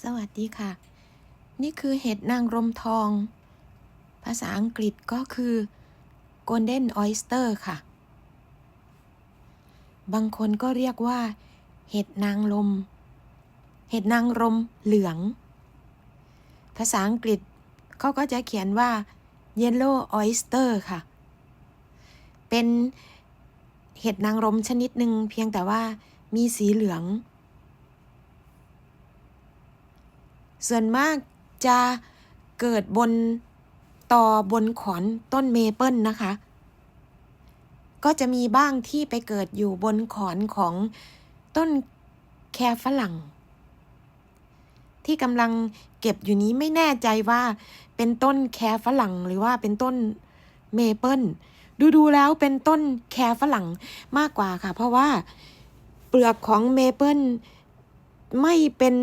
สวัสดีค่ะ นี่คือเห็ดนางรมทอง ภาษาอังกฤษก็คือ golden oyster ค่ะ บางคนก็เรียกว่า เห็ดนางลม เห็ดนางรมเหลือง ภาษาอังกฤษเขาก็จะเขียนว่า yellow oyster ค่ะ เป็นเห็ดนางรมชนิดหนึ่งเพียงแต่ว่ามีสีเหลือง ส่วนมากจะเกิดบนต่อบนขอนต้นเมเปิลนะคะ ก็จะมีบ้างที่ไปเกิดอยู่บนขอนของต้นแครฝรั่ง ที่กำลังเก็บอยู่นี้ไม่แน่ใจว่าเป็นต้นแครฝรั่งหรือว่าเป็นต้นเมเปิลดูดูๆแล้วเป็นต้นแครฝรั่งมากกว่าค่ะ เพราะว่าเปลือกของเมเปิลไม่เป็น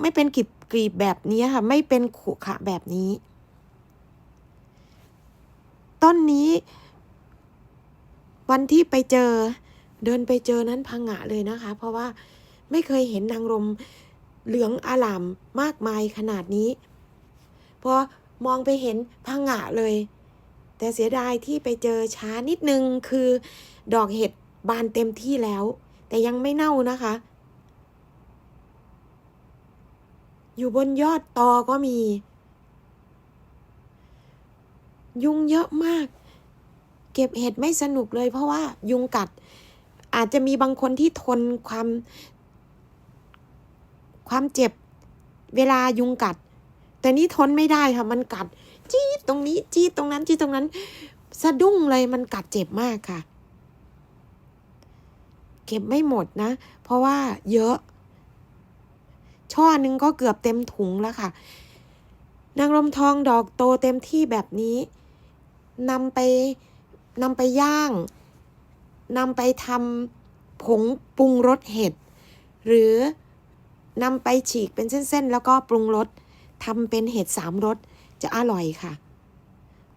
ไม่เป็นกลีบกลีบแบบนี้ค่ะ ไม่เป็นขุขะแบบนี้ ต้นนี้ วันที่ไปเจอ เดินไปเจอนั้นพังงะเลยนะคะ เพราะว่าไม่เคยเห็นนางรมเหลืองอลามมากมายขนาดนี้พอมองไปเห็นพังงะเลย แต่เสียดายที่ไปเจอช้านิดนึงคือ ดอกเห็ดบานเต็มที่แล้ว แต่ยังไม่เน่านะคะ อยู่บนยอดตอก็มี ยุงเยอะมาก เก็บเห็ดไม่สนุกเลยเพราะว่ายุงกัด อาจจะมีบางคนที่ทนความ ความเจ็บเวลายุงกัด แต่นี่ทนไม่ได้ค่ะ มันกัด จี๊ดตรงนี้ จี๊ดตรงนั้น จี๊ดตรงนั้น สะดุ้งเลยมันกัดเจ็บมากค่ะ เก็บไม่หมดนะ เพราะว่าเยอะ ช่อหนึ่งก็เกือบเต็มถุงแล้วค่ะ นางรมทองดอกโตเต็มที่แบบนี้นำไปนำไปย่างนำไปทำผงปรุงรสเห็ด หรือนำไปฉีกเป็นเส้นๆ แล้วก็ปรุงรสทำเป็นเห็ดสามรสจะอร่อยค่ะ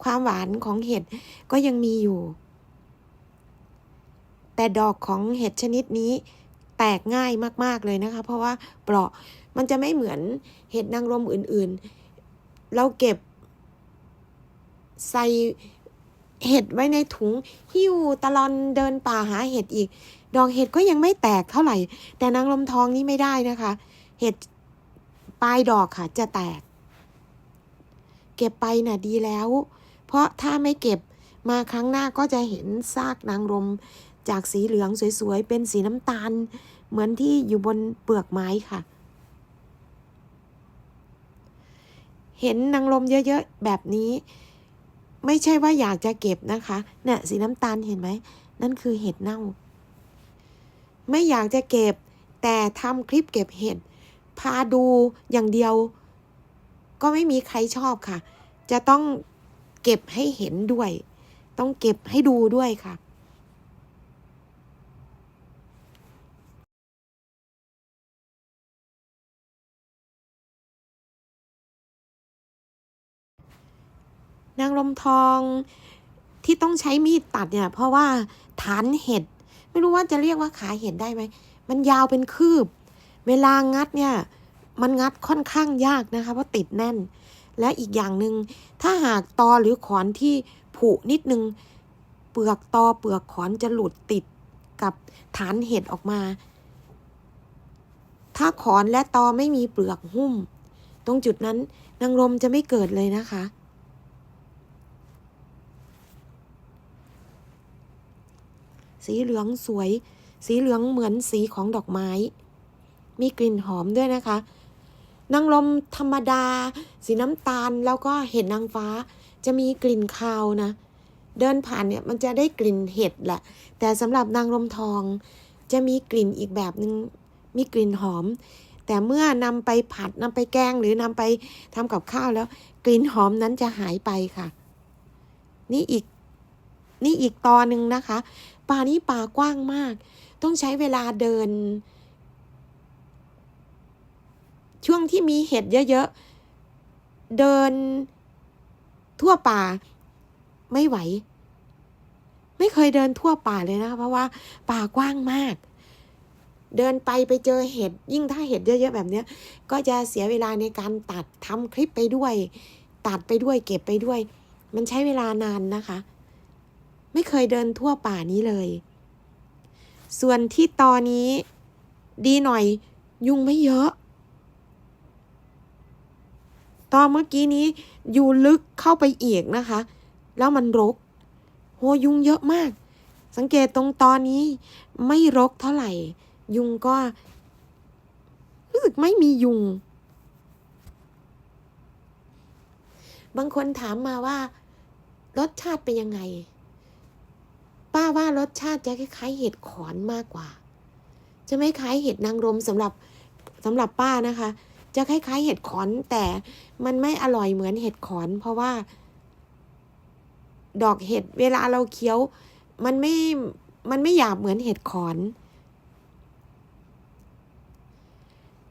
ความหวานของเห็ดก็ยังมีอยู่ แต่ดอกของเห็ดชนิดนี้แตกง่ายมาก ๆ เลยนะคะ เพราะว่าเปราะ มันจะไม่เหมือนเห็ดนางรมอื่นๆ เราเก็บใส่เห็ดไว้ในถุง หิ้วตะลอนเดินป่าหาเห็ดอีก ดอกเห็ดก็ยังไม่แตกเท่าไหร่ แต่นางลมทองนี่ไม่ได้นะคะ เห็ดปลายดอกค่ะจะแตก เก็บไปน่ะดีแล้ว เพราะถ้าไม่เก็บมาครั้งหน้าก็จะเห็นซากนางรมจากสีเหลืองสวยๆ เป็นสีน้ำตาล เหมือนที่อยู่บนเปลือกไม้ค่ะ เห็นนางรมเยอะๆแบบนี้ ไม่ใช่ว่าอยากจะเก็บนะคะเนี่ยสีน้ำตาลเห็นไหมนั่นคือเห็ดเน่า ไม่อยากจะเก็บ แต่ทำคลิปเก็บเห็ดพาดูอย่างเดียว ก็ไม่มีใครชอบค่ะ จะต้องเก็บให้เห็นด้วย ต้องเก็บให้ดูด้วยค่ะ นางลมทองที่ต้องใช้มีดตัดเนี่ย เพราะว่าฐานเห็ด ไม่รู้ว่าจะเรียกว่าขาเห็ดได้ไหม มันยาวเป็นคืบ เวลางัดเนี่ย มันงัดค่อนข้างยากนะคะ เพราะติดแน่น และอีกอย่างหนึ่งถ้าหากตอหรือขอนที่ผุนิดนึง เปลือกตอเปลือกขอนจะหลุดติดกับฐานเห็ดออกมา ถ้าขอนและตอไม่มีเปลือกหุ้ม ตรงจุดนั้นนางรมจะไม่เกิดเลยนะคะ สีเหลืองสวย สีเหลืองเหมือนสีของดอกไม้ มีกลิ่นหอมด้วยนะคะนางลมธรรมดา สีน้ำตาลแล้วก็เห็ดนางฟ้า จะมีกลิ่นคาวนะ เดินผ่านเนี่ยมันจะได้กลิ่นเห็ดแหละ แต่สำหรับนางลมทอง จะมีกลิ่นอีกแบบหนึ่งมีกลิ่นหอม แต่เมื่อนำไปผัดนำไปแกงหรือนำไปทำกับข้าวแล้ว กลิ่นหอมนั้นจะหายไปค่ะ นี่อีกนี่อีกตอนหนึ่งนะคะ ป่านี้ป่ากว้างมาก ต้องใช้เวลาเดิน ช่วงที่มีเห็ดเยอะๆ เดินทั่วป่าไม่ไหว ไม่เคยเดินทั่วป่าเลยนะ เพราะว่า ป่ากว้างมาก เดินไปไปเจอเห็ดยิ่งถ้าเห็ดเยอะๆแบบเนี้ย ก็จะเสียเวลาในการตัดทำคลิปไปด้วย ตัดไปด้วย เก็บไปด้วย มันใช้เวลานานนะคะ ไม่เคยเดินทั่วป่านี้เลย ส่วนที่ตอนนี้ ดีหน่อย ยุงไม่เยอะ ตอนเมื่อกี้นี้อยู่ลึกเข้าไปอีกนะคะ แล้วมันรก โหยุงเยอะมาก สังเกตตรงตอนนี้ ไม่รกเท่าไหร่ ยุงก็ รู้สึกไม่มียุง บางคนถามมาว่ารสชาติเป็นยังไง ป้าว่ารสชาติจะคล้ายๆเห็ดขอนมากกว่า จะไม่คล้ายเห็ดนางรมสำหรับสำหรับป้านะคะ จะคล้ายๆเห็ดขอนแต่มันไม่อร่อยเหมือนเห็ดขอน เพราะว่า ดอกเห็ดเวลาเราเคี้ยว มันไม่มันไม่หยาบเหมือนเห็ดขอน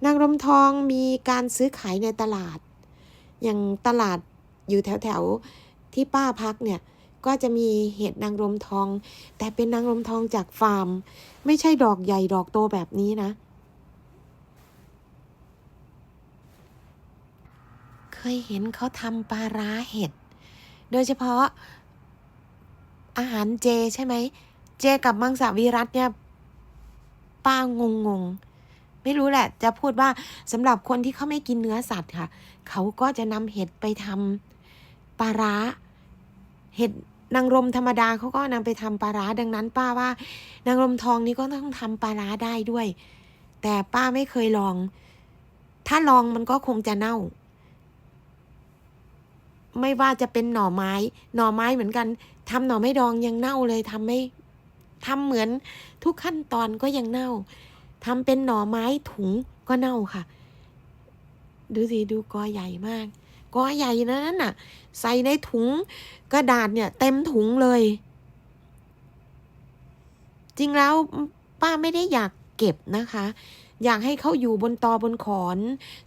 นางรมทองมีการซื้อขายในตลาด อย่างตลาดอยู่แถวแถวๆที่ป้าพักเนี่ย ก็จะมีเห็ดนางรมทอง แต่เป็นนางรมทองจากฟาร์ม ไม่ใช่ดอกใหญ่ดอกโตแบบนี้นะ เคยเห็นเขาทำปลาร้าเห็ด โดยเฉพาะอาหารเจใช่ไหม เจกับมังสวิรัตเนี่ย ป้างงงๆไม่รู้แหละ จะพูดว่าสำหรับคนที่เขาไม่กินเนื้อสัตว์ค่ะ เขาก็จะนำเห็ดไปทำปลาร้าเห็ด นางรมธรรมดาเขาก็นำไปทำปลาร้าดังนั้นป้าว่า นางรมทองนี้ก็ต้องทำปลาร้าได้ด้วย แต่ป้าไม่เคยลอง ถ้าลองมันก็คงจะเน่า ไม่ว่าจะเป็นหน่อไม้ หน่อไม้เหมือนกันทำหน่อไม้ดองยังเน่าเลยทำไม่ทำเหมือนทุกขั้นตอนก็ยังเน่าทำเป็นหน่อไม้ถุงก็เน่าค่ะ ดูสิดูกอใหญ่มาก กอใหญ่นะนั่นน่ะ ใส่ในถุงกระดาษเนี่ย เต็มถุงเลย จริงแล้วป้าไม่ได้อยากเก็บนะคะ อยากให้เขาอยู่บนตอบนขอน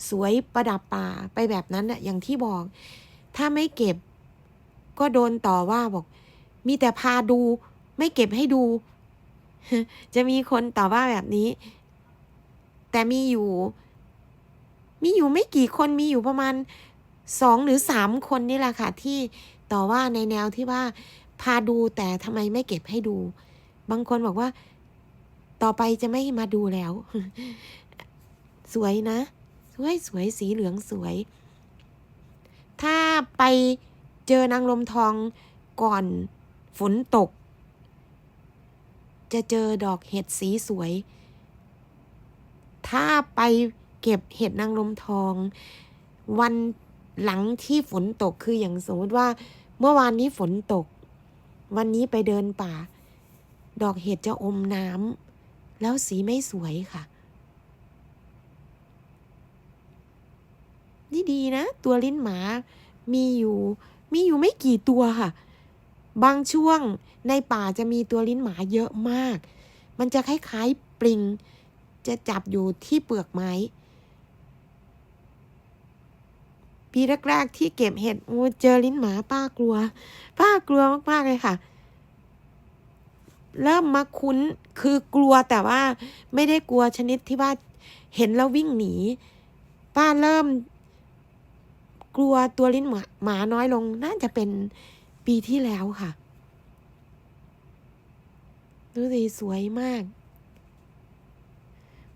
สวยประดับป่าไปแบบนั้นน่ะอย่างที่บอก ถ้าไม่เก็บ ก็โดนต่อว่าบอก มีแต่พาดู ไม่เก็บให้ดู จะมีคนต่อว่าแบบนี้ แต่มีอยู่ มีอยู่ไม่กี่คนมีอยู่ประมาณ สองหรือสามคนนี่แหละค่ะ ที่ต่อว่าในแนวที่ว่าพาดูแต่ทำไมไม่เก็บให้ดู บางคนบอกว่า ต่อไปจะไม่มาดูแล้ว สวยนะ สวยสวยสีเหลืองสวย ถ้าไปเจอนางลมทองก่อนฝนตก จะเจอดอกเห็ดสีสวย ถ้าไปเก็บเห็ดนางลมทอง วัน หลังที่ฝนตกคืออย่างสมมติว่า เมื่อวานนี้ฝนตก วันนี้ไปเดินป่า ดอกเห็ดจะอมน้ำแล้วสีไม่สวยค่ะ นี่ดีนะ ตัวลิ้นหมามีอยู่ มีอยู่ไม่กี่ตัวค่ะ บางช่วงในป่าจะมีตัวลิ้นหมาเยอะมาก มันจะคล้ายๆปลิง จะจับอยู่ที่เปลือกไม้ ปีแรกๆที่เก็บเห็ดโอ้เจอลิ้นหมาป้ากลัว ป้ากลัวมากๆเลยค่ะ เริ่มมาคุ้นคือกลัวแต่ว่าไม่ได้กลัวชนิดที่ว่าเห็นแล้ววิ่งหนี ป้าเริ่ม กลัวตัวลิ้นหมาหมาน้อยลง น่าจะเป็นปีที่แล้วค่ะดูสิสวยมาก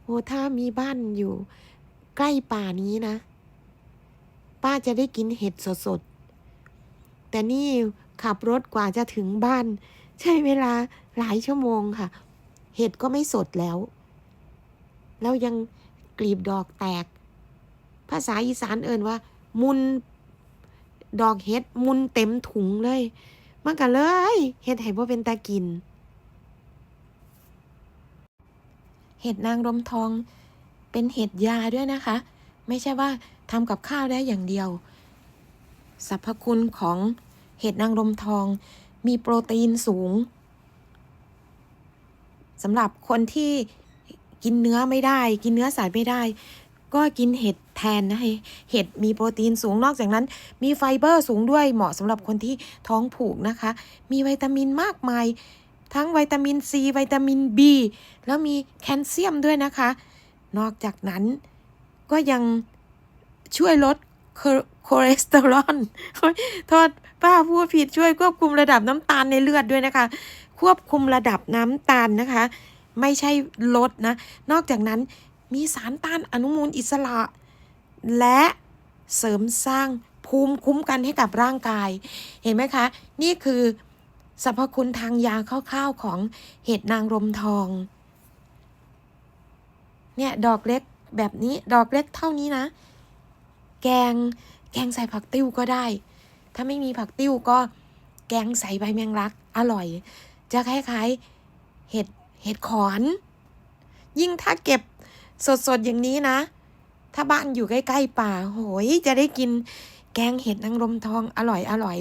โอ้ถ้ามีบ้านอยู่ใกล้ป่านี้นะ ป้าจะได้กินเห็ดสดๆ แต่นี่ขับรถกว่าจะถึงบ้าน ใช้เวลาหลายชั่วโมงค่ะ เห็ดก็ไม่สดแล้ว แล้วยังกลีบดอกแตก ภาษาอีสานเอ่นว่า มุนดอกเห็ดมุนเต็มถุงเลย มันก็เลยเห็ดให้บ่เป็นตากิน เห็ดนางรมทองเป็นเห็ดยาด้วยนะคะ ไม่ใช่ว่าทำกับข้าวได้อย่างเดียว สรรพคุณของเห็ดนางรมทอง มีโปรตีนสูงสำหรับคนที่กินเนื้อไม่ได้ กินเนื้อสัตว์ไม่ได้ ก็กินเห็ดแทนนะเห็ดมีโปรตีนสูงนอกจากนั้น มีไฟเบอร์สูงด้วยเหมาะสำหรับคนที่ท้องผูกนะคะ มีวิตามินมากมาย ทั้งวิตามินซีวิตามิน B แล้วมีแคลเซียมด้วยนะคะ นอกจากนั้น ก็ยังช่วยลดคอคอเลสเตอรอลโอ๊ยโทษป้าพูดผิดช่วยควบคุมระดับน้ำตาลในเลือดด้วยนะคะ ควบคุมระดับน้ำตาลนะคะ ไม่ใช่ลดนะ นอกจากนั้นมีสารต้านอนุมูลอิสระ และเสริมสร้างภูมิคุ้มกันให้กับร่างกาย เห็นไหมคะ นี่คือสรรพคุณทางยาคร่าวๆของเห็ดนางรมทอง เนี่ย ดอกเล็ก แบบนี้ดอกเล็กเท่านี้นะ แกงแกงใส่ผักติ้วก็ได้ ถ้าไม่มีผักติ้วก็แกงใส่ใบแมงลัก อร่อย จะคล้ายๆเห็ดเห็ดขอน ยิ่งถ้าเก็บสดๆอย่างนี้นะ ถ้าบ้านอยู่ใกล้ๆป่า โหย จะได้กินแกงเห็ดนางรมทองอร่อยอร่อย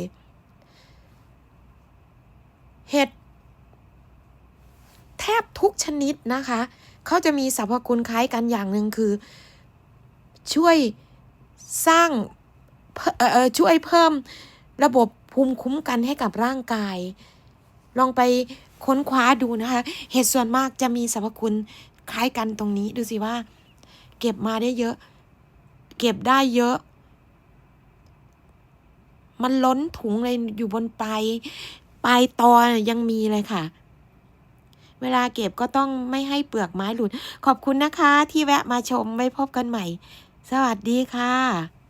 เห็ด แทบทุกชนิดนะคะ เขาจะมีสรรพคุณคล้ายกันอย่างหนึ่งคือ ช่วยสร้างช่วยเพิ่มระบบภูมิคุ้มกันให้กับร่างกาย ลองไปค้นคว้าดูนะคะ เห็ดส่วนมากจะมีสรรพคุณคล้ายกันตรงนี้ ดูสิว่า เก็บมาได้เยอะ เก็บได้เยอะ มันล้นถุงเลยอยู่บนปลายปลายตอยังมีเลยค่ะ เวลาเก็บก็ต้องไม่ให้เปลือกไม้หลุด ขอบคุณนะคะที่แวะมาชมไว้พบกันใหม่ สวัสดีค่ะ